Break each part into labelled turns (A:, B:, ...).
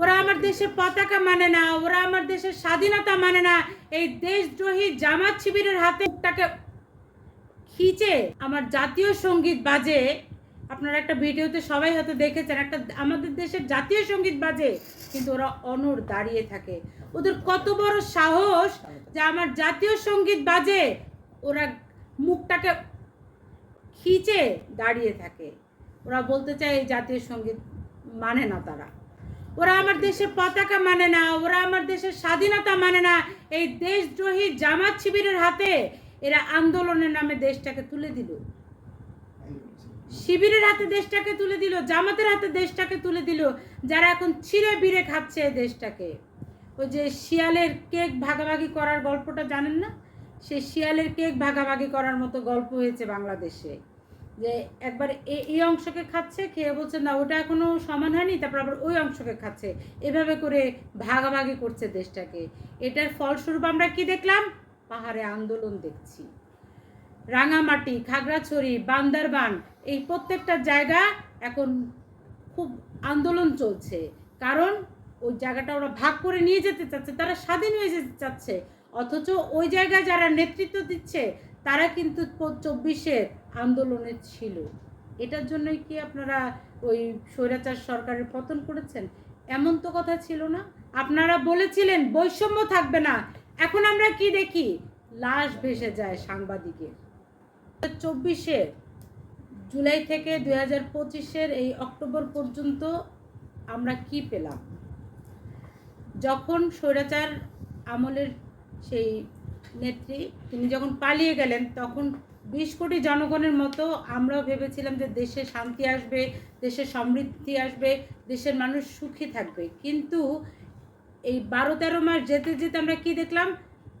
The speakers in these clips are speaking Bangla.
A: ওরা আমার দেশের পতাকা মানে না, ওরা আমার দেশের স্বাধীনতা মানে না। এই দেশদ্রোহী জামাত শিবিরের হাতে মুখটাকে খিচে আমার জাতীয় সংগীত বাজে। আপনারা একটা ভিডিওতে সবাই হয়তো দেখেছেন, একটা আমাদের দেশের জাতীয় সংগীত বাজে, কিন্তু ওরা অনড় দাঁড়িয়ে থাকে। ওদের কত বড় সাহস যে আমার জাতীয় সংগীত বাজে, ওরা মুখটাকে খিচে দাঁড়িয়ে থাকে। ওরা বলতে চায় এই জাতীয় সংগীত মানে না তারা। ওরা আমার দেশের পতাকা মানে না, ওরা আমার দেশের স্বাধীনতা মানে না। এই দেশদ্রোহী জামাত শিবিরের হাতে এরা আন্দোলনের নামে দেশটাকে তুলে দিল। শিবিরের হাতে দেশটাকে তুলে দিল, জামাতের হাতে দেশটাকে তুলে দিল। যারা এখন ছিঁড়ে বিড়ে খাচ্ছে এই দেশটাকে। ওই যে শিয়ালের কেক ভাগাভাগি করার গল্পটা জানেন না? সে শিয়ালের কেক ভাগাভাগি করার মতো গল্প হয়েছে বাংলাদেশে। যে একবার এই অংশকে খাচ্ছে, খেয়ে বলছে, না, ওটা এখনও সমান হয়নি, তারপর আবার ওই অংশকে খাচ্ছে। এভাবে করে ভাগাভাগি করছে দেশটাকে। এটার ফলস্বরূপ আমরা কি দেখলাম? পাহাড়ে আন্দোলন দেখছি। রাঙামাটি, খাগড়াছড়ি, বান্দরবান, এই প্রত্যেকটা জায়গা এখন খুব আন্দোলন চলছে। কারণ ওই জায়গাটা ওরা ভাগ করে নিয়ে যেতে চাচ্ছে, তারা স্বাধীন হয়ে যেতে চাচ্ছে। অথচ ওই জায়গায় যারা নেতৃত্ব দিচ্ছে তারা কিন্তু চব্বিশের আন্দোলনে ছিল। এটার জন্যই কি আপনারা ওই স্বৈরাচার সরকারের পতন করেছেন? এমন তো কথা ছিল না। আপনারা বলেছিলেন, বৈষম্য থাকবে না। এখন আমরা কি দেখি? লাশ ভেসে যায় সাংবাদিকের। চব্বিশে জুলাই থেকে দুই হাজার পঁচিশের এই অক্টোবর পর্যন্ত আমরা কি পেলাম? যখন স্বৈরাচার আমলের সেই নেত্রী তিনি যখন পালিয়ে গেলেন তখন বিশ কোটি জনগণের মতো আমরাও ভেবেছিলাম যে দেশে শান্তি আসবে দেশে সমৃদ্ধি আসবে দেশের মানুষ সুখী থাকবে। কিন্তু এই বারো তেরো মাস যেতে যেতে আমরা কি দেখলাম?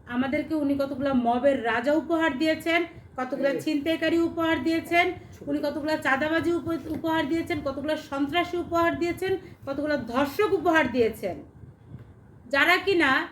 A: আমাদেরকে উনি কতগুলো মবের রাজা উপহার দিয়েছেন কতগুলো ছিনতাইকারী উপহার দিয়েছেন উনি কতগুলো চাঁদাবাজি উপ- উপহার দিয়েছেন কতগুলো সন্ত্রাসী উপহার দিয়েছেন কতগুলো ধর্ষক উপহার দিয়েছেন। যারা কিনা